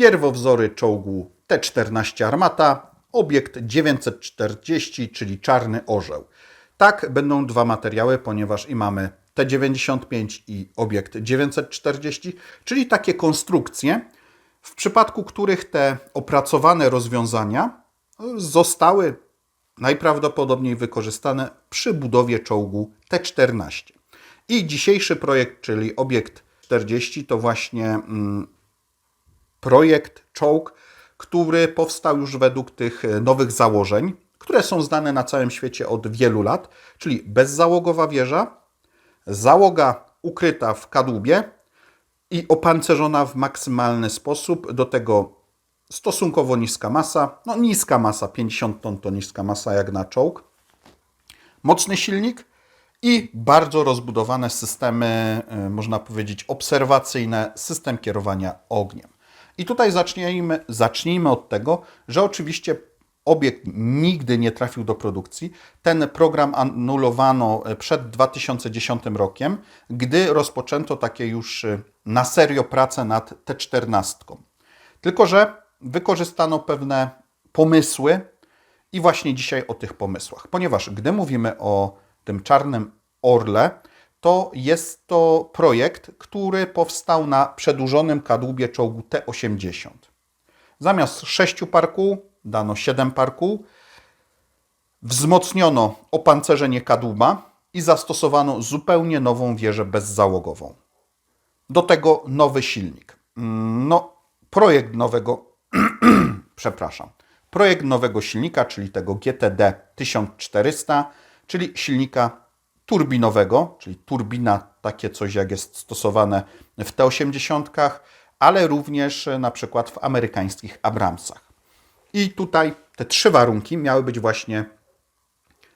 pierwowzory czołgu T-14 Armata, obiekt 940, czyli Czarny Orzeł. Tak, będą dwa materiały, ponieważ i mamy T-95 i obiekt 940, czyli takie konstrukcje, w przypadku których te opracowane rozwiązania zostały najprawdopodobniej wykorzystane przy budowie czołgu T-14. I dzisiejszy projekt, czyli obiekt 40, to właśnie mm, projekt, czołg, który powstał już według tych e, nowych założeń, które są znane na całym świecie od wielu lat, czyli bezzałogowa wieża, załoga ukryta w kadłubie i opancerzona w maksymalny sposób, do tego stosunkowo niska masa, no niska masa, 50 ton to niska masa jak na czołg, mocny silnik i bardzo rozbudowane systemy, y, można powiedzieć, obserwacyjne, system kierowania ogniem. I tutaj zacznijmy, zacznijmy od tego, że oczywiście obiekt nigdy nie trafił do produkcji. Ten program anulowano y, przed 2010 rokiem, gdy rozpoczęto takie już y, na serio prace nad T14. Tylko, że wykorzystano pewne pomysły i właśnie dzisiaj o tych pomysłach. Ponieważ gdy mówimy o tym czarnym orle, to jest to projekt, który powstał na przedłużonym kadłubie czołgu T-80. Zamiast 6 parku dano 7 parku, wzmocniono opancerzenie kadłuba i zastosowano zupełnie nową wieżę bezzałogową. Do tego nowy silnik. No, projekt nowego, przepraszam, projekt nowego silnika, czyli tego GTD 1400, czyli silnika turbinowego, czyli turbina, takie coś jak jest stosowane w T80, ale również na przykład w amerykańskich Abramsach. I tutaj te trzy warunki miały być właśnie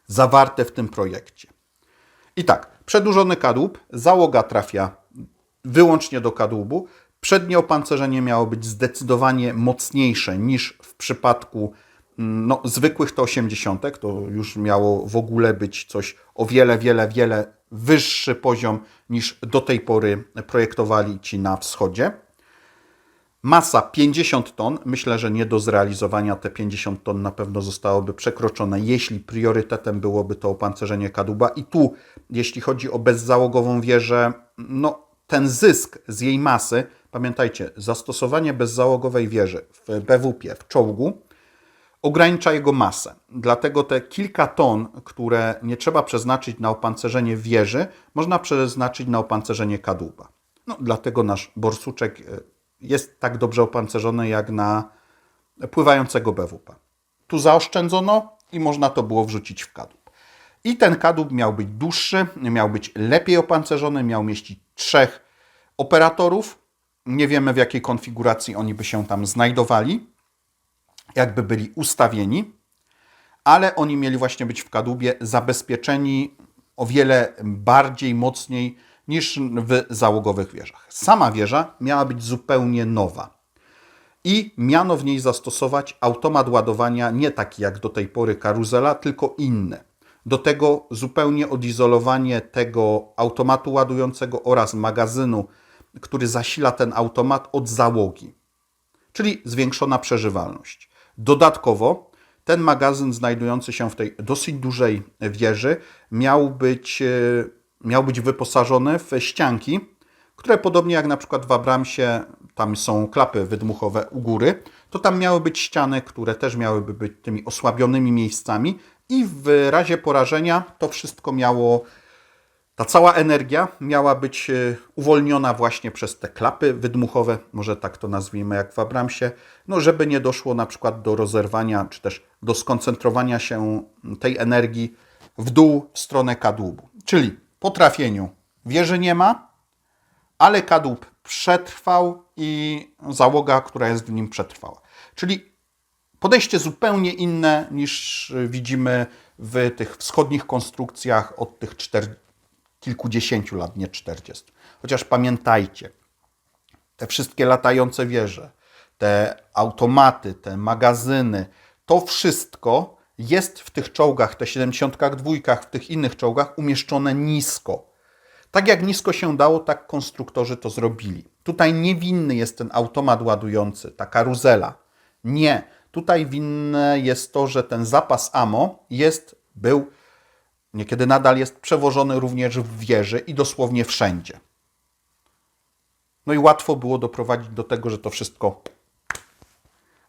zawarte w tym projekcie. I tak, przedłużony kadłub, załoga trafia wyłącznie do kadłubu. Przednie opancerzenie miało być zdecydowanie mocniejsze niż w przypadku no, zwykłych to 80. To już miało w ogóle być coś o wiele, wiele, wiele wyższy poziom niż do tej pory projektowali ci na wschodzie. Masa 50 ton. Myślę, że nie do zrealizowania te 50 ton na pewno zostałoby przekroczone, jeśli priorytetem byłoby to opancerzenie kadłuba. I tu, jeśli chodzi o bezzałogową wieżę, no ten zysk z jej masy, pamiętajcie, zastosowanie bezzałogowej wieży w BWP, w czołgu, ogranicza jego masę. Dlatego te kilka ton, które nie trzeba przeznaczyć na opancerzenie wieży, można przeznaczyć na opancerzenie kadłuba. No, dlatego nasz borsuczek e, jest tak dobrze opancerzony jak na pływającego BWP. Tu zaoszczędzono i można to było wrzucić w kadłub. I ten kadłub miał być dłuższy, miał być lepiej opancerzony, miał mieścić trzech operatorów. Nie wiemy w jakiej konfiguracji oni by się tam znajdowali, jakby byli ustawieni, ale oni mieli właśnie być w kadłubie zabezpieczeni o wiele bardziej, mocniej niż w załogowych wieżach. Sama wieża miała być zupełnie nowa. I miano w niej zastosować automat ładowania nie taki jak do tej pory karuzela, tylko inny. Do tego zupełnie odizolowanie tego automatu ładującego oraz magazynu, który zasila ten automat od załogi, czyli zwiększona przeżywalność. Dodatkowo ten magazyn znajdujący się w tej dosyć dużej wieży miał być, e, miał być wyposażony w ścianki, które podobnie jak na przykład w Abramsie, tam są klapy wydmuchowe u góry, to tam miały być ściany, które też miałyby być tymi osłabionymi miejscami i w razie porażenia to wszystko miało, ta cała energia miała być e, uwolniona właśnie przez te klapy wydmuchowe, może tak to nazwijmy jak w Abramsie, no żeby nie doszło na przykład do rozerwania, czy też do skoncentrowania się tej energii w dół w stronę kadłubu. Czyli po trafieniu wieży nie ma, ale kadłub przetrwał i załoga, która jest w nim przetrwała. Czyli podejście zupełnie inne niż widzimy w tych wschodnich konstrukcjach od tych czter... kilkudziesięciu lat, nie 40. Chociaż pamiętajcie, te wszystkie latające wieże, te automaty, te magazyny, to wszystko jest w tych czołgach, te 72, w tych innych czołgach umieszczone nisko. Tak jak nisko się dało, tak konstruktorzy to zrobili. Tutaj niewinny jest ten automat ładujący, ta karuzela. Nie. Tutaj winne jest to, że ten zapas AMO jest, był, niekiedy nadal jest przewożony również w wieży i dosłownie wszędzie. No i łatwo było doprowadzić do tego, że to wszystko.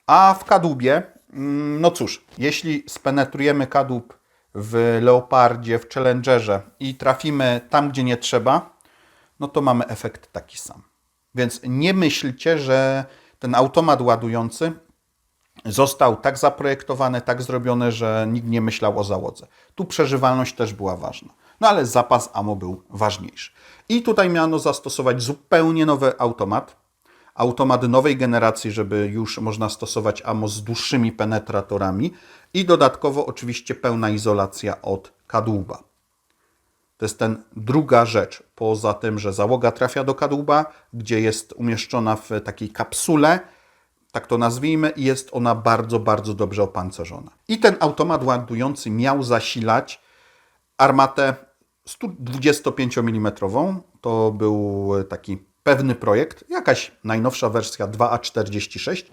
A w kadłubie, mm, no cóż, jeśli spenetrujemy kadłub w Leopardzie, w Challengerze i trafimy tam, gdzie nie trzeba, no to mamy efekt taki sam. Więc nie myślcie, że ten automat ładujący został tak zaprojektowany, tak zrobiony, że nikt nie myślał o załodze. Tu przeżywalność też była ważna. No ale zapas AMO był ważniejszy. I tutaj miano zastosować zupełnie nowy automat. Automat nowej generacji, żeby już można stosować AMO z dłuższymi penetratorami i dodatkowo oczywiście pełna izolacja od kadłuba. To jest ten druga rzecz, poza tym, że załoga trafia do kadłuba, gdzie jest umieszczona w takiej kapsule, tak to nazwijmy, i jest ona bardzo, bardzo dobrze opancerzona. I ten automat ładujący miał zasilać armatę 125 mm. To był taki pewny projekt, jakaś najnowsza wersja 2A46,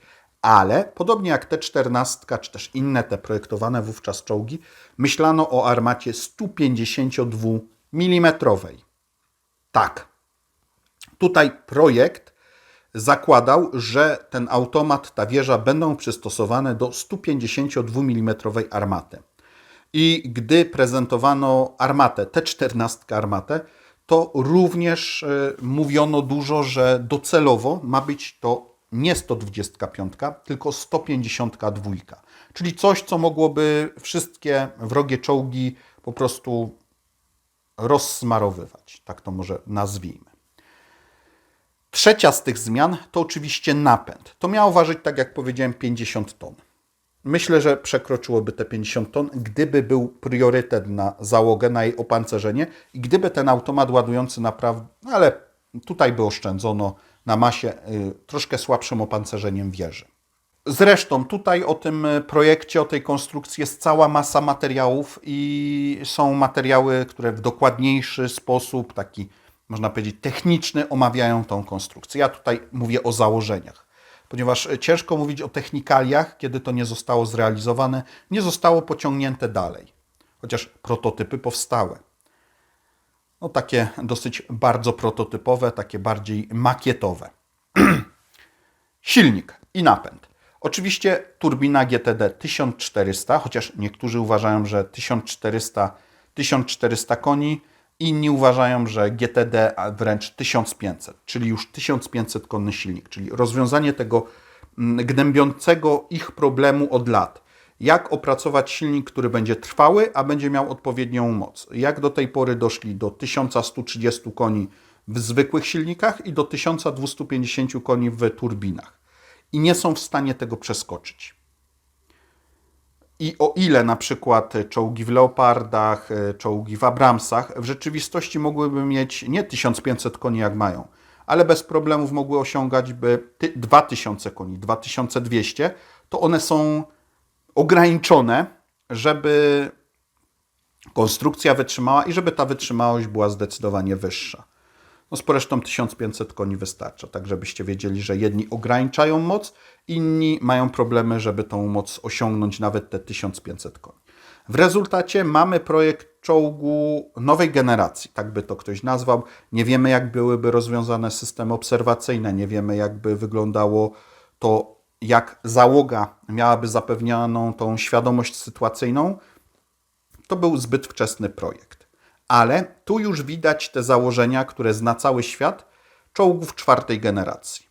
ale podobnie jak T14, czy też inne te projektowane wówczas czołgi, myślano o armacie 152 mm. Tak. Tutaj projekt zakładał, że ten automat, ta wieża będą przystosowane do 152 mm armaty. I gdy prezentowano armatę, T14 armatę, to również y, mówiono dużo, że docelowo ma być to nie 125, tylko 152. Czyli coś, co mogłoby wszystkie wrogie czołgi po prostu rozsmarowywać. Tak to może nazwijmy. Trzecia z tych zmian to oczywiście napęd. To miało ważyć, tak jak powiedziałem, 50 ton. Myślę, że przekroczyłoby te 50 ton, gdyby był priorytet na załogę, na jej opancerzenie i gdyby ten automat ładujący naprawdę, ale tutaj by oszczędzono na masie y, troszkę słabszym opancerzeniem wieży. Zresztą tutaj o tym projekcie, o tej konstrukcji jest cała masa materiałów i są materiały, które w dokładniejszy sposób, taki można powiedzieć techniczny, omawiają tą konstrukcję. Ja tutaj mówię o założeniach ponieważ ciężko mówić o technikaliach, kiedy to nie zostało zrealizowane, nie zostało pociągnięte dalej, chociaż prototypy powstały. No takie dosyć bardzo prototypowe, takie bardziej makietowe. Silnik i napęd. Oczywiście turbina GTD 1400, chociaż niektórzy uważają, że 1400, 1400 koni, Inni uważają, że GTD wręcz 1500, czyli już 1500 konny silnik, czyli rozwiązanie tego mm, gnębiącego ich problemu od lat. Jak opracować silnik, który będzie trwały, a będzie miał odpowiednią moc? Jak do tej pory doszli do 1130 koni w zwykłych silnikach i do 1250 koni w turbinach. I nie są w stanie tego przeskoczyć. I o ile na przykład czołgi w Leopardach, e, czołgi w Abramsach w rzeczywistości mogłyby mieć nie 1500 koni jak mają, ale bez problemów mogły osiągać by 2000 koni, 2200, to one są ograniczone, żeby konstrukcja wytrzymała i żeby ta wytrzymałość była zdecydowanie wyższa. No zresztą 1500 koni wystarcza, tak żebyście wiedzieli, że jedni ograniczają moc, inni mają problemy, żeby tą moc osiągnąć nawet te 1500 koni. W rezultacie mamy projekt czołgu nowej generacji, tak by to ktoś nazwał. Nie wiemy, jak byłyby rozwiązane systemy obserwacyjne, nie wiemy, jak by wyglądało to, jak załoga miałaby zapewnioną tą świadomość sytuacyjną. To był zbyt wczesny projekt ale tu już widać te założenia, które zna cały świat czołgów czwartej generacji.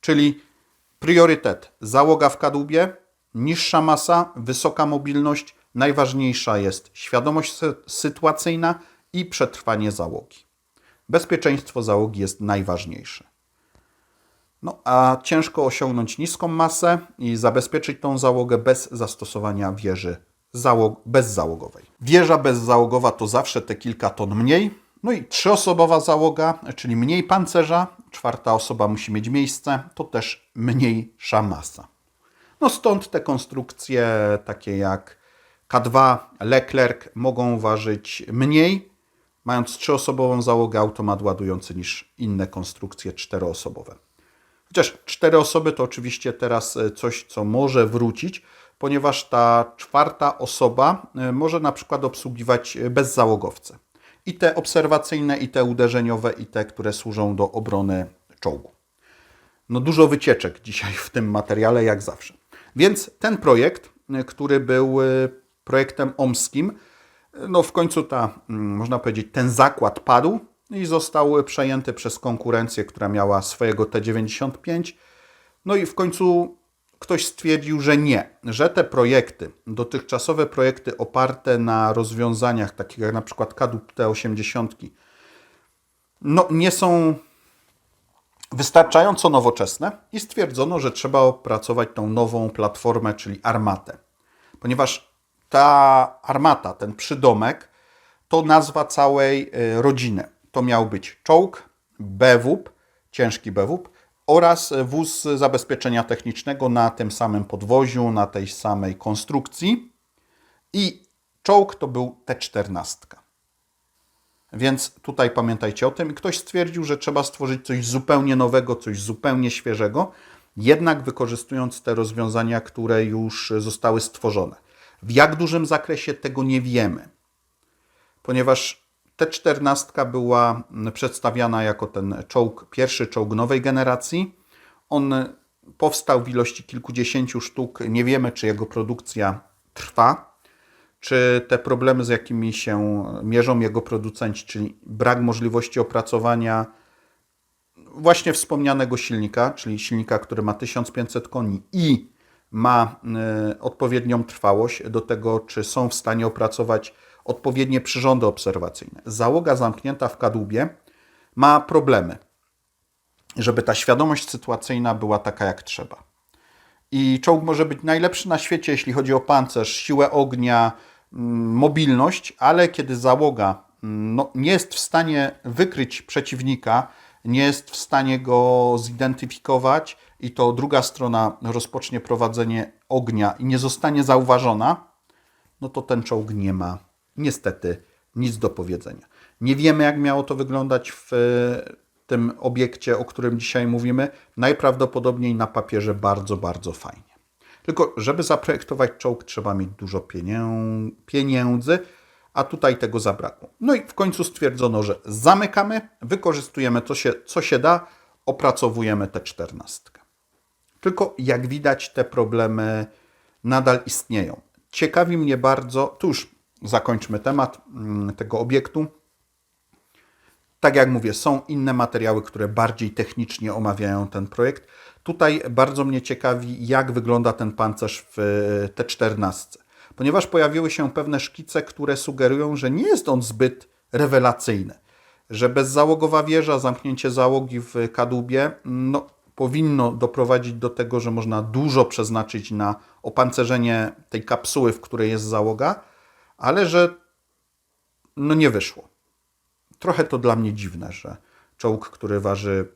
Czyli priorytet załoga w kadłubie, niższa masa, wysoka mobilność, najważniejsza jest świadomość sytuacyjna i przetrwanie załogi. Bezpieczeństwo załogi jest najważniejsze. No a ciężko osiągnąć niską masę i zabezpieczyć tą załogę bez zastosowania wieży załog bezzałogowej. Wieża bezzałogowa to zawsze te kilka ton mniej. No i trzyosobowa załoga, czyli mniej pancerza, czwarta osoba musi mieć miejsce, to też mniejsza masa. No stąd te konstrukcje takie jak K2, Leclerc mogą ważyć mniej, mając trzyosobową załogę automat ładujący niż inne konstrukcje czteroosobowe. Chociaż cztery osoby to oczywiście teraz e, coś, co może wrócić, ponieważ ta czwarta osoba e, może na przykład obsługiwać e, bezzałogowce. I te obserwacyjne, i te uderzeniowe, i te, które służą do obrony czołgu. No dużo wycieczek dzisiaj w tym materiale, jak zawsze. Więc ten projekt, y, który był projektem omskim, no w końcu ta, mm, można powiedzieć, ten zakład padł i został przejęty przez konkurencję, która miała swojego T95. No i w końcu ktoś stwierdził, że nie, że te projekty, dotychczasowe projekty oparte na rozwiązaniach takich jak na przykład kadłub T80, no nie są wystarczająco nowoczesne i stwierdzono, że trzeba opracować tą nową platformę, czyli armatę. Ponieważ ta armata, ten przydomek, to nazwa całej y, rodziny. To miał być czołg, BWP, ciężki BWP oraz wóz zabezpieczenia technicznego na tym samym podwoziu, na tej samej konstrukcji. I czołg to był T-14. Więc tutaj pamiętajcie o tym. Ktoś stwierdził, że trzeba stworzyć coś zupełnie nowego, coś zupełnie świeżego, jednak wykorzystując te rozwiązania, które już zostały stworzone. W jak dużym zakresie tego nie wiemy, ponieważ T-14 była przedstawiana jako ten czołg, pierwszy czołg nowej generacji. On powstał w ilości kilkudziesięciu sztuk. Nie wiemy, czy jego produkcja trwa czy te problemy, z jakimi się mierzą jego producenci, czyli brak możliwości opracowania właśnie wspomnianego silnika, czyli silnika, który ma 1500 koni i ma y, odpowiednią trwałość do tego, czy są w stanie opracować odpowiednie przyrządy obserwacyjne. Załoga zamknięta w kadłubie ma problemy, żeby ta świadomość sytuacyjna była taka jak trzeba. I czołg może być najlepszy na świecie, jeśli chodzi o pancerz, siłę ognia, mm, mobilność, ale kiedy załoga mm, no, nie jest w stanie wykryć przeciwnika, nie jest w stanie go zidentyfikować i to druga strona rozpocznie prowadzenie ognia i nie zostanie zauważona, no to ten czołg nie ma niestety nic do powiedzenia. Nie wiemy, jak miało to wyglądać w tym obiekcie, o którym dzisiaj mówimy, najprawdopodobniej na papierze bardzo, bardzo fajnie. Tylko, żeby zaprojektować czołg, trzeba mieć dużo pieniędzy, a tutaj tego zabrakło. No i w końcu stwierdzono, że zamykamy, wykorzystujemy to, się, co się da, opracowujemy tę czternastkę. Tylko jak widać, te problemy nadal istnieją. Ciekawi mnie bardzo, tu już zakończmy temat mm, tego obiektu. Tak jak mówię, są inne materiały, które bardziej technicznie omawiają ten projekt. Tutaj bardzo mnie ciekawi, jak wygląda ten pancerz w e, T14, ponieważ pojawiły się pewne szkice, które sugerują, że nie jest on zbyt rewelacyjny, że bezzałogowa wieża, zamknięcie załogi w kadłubie, no, powinno doprowadzić do tego, że można dużo przeznaczyć na opancerzenie tej kapsuły, w której jest załoga, ale że no nie wyszło trochę to dla mnie dziwne, że czołg, który waży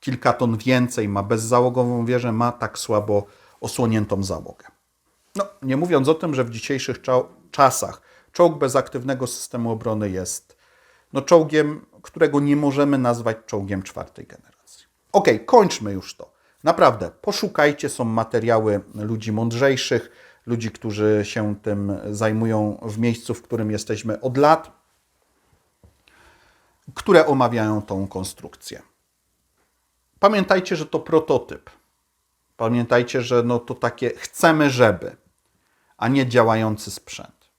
kilka ton więcej, ma bezzałogową wieżę, ma tak słabo osłoniętą załogę. No, nie mówiąc o tym, że w dzisiejszych czasach czołg bez aktywnego systemu obrony jest no, czołgiem, którego nie możemy nazwać czołgiem czwartej generacji. Ok, kończmy już to. Naprawdę, poszukajcie, są materiały ludzi mądrzejszych, ludzi, którzy się tym zajmują w miejscu, w którym jesteśmy od lat które omawiają tą konstrukcję. Pamiętajcie, że to prototyp. Pamiętajcie, że no to takie chcemy, żeby, a nie działający sprzęt.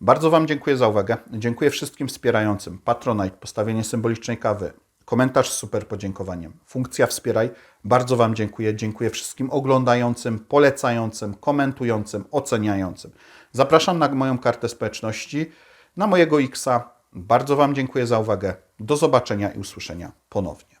Bardzo Wam dziękuję za uwagę. Dziękuję wszystkim wspierającym. Patronite, postawienie symbolicznej kawy, komentarz z super podziękowaniem, funkcja wspieraj. Bardzo Wam dziękuję. Dziękuję wszystkim oglądającym, polecającym, komentującym, oceniającym. Zapraszam na moją kartę społeczności, na mojego Xa bardzo Wam dziękuję za uwagę. Do zobaczenia i usłyszenia ponownie.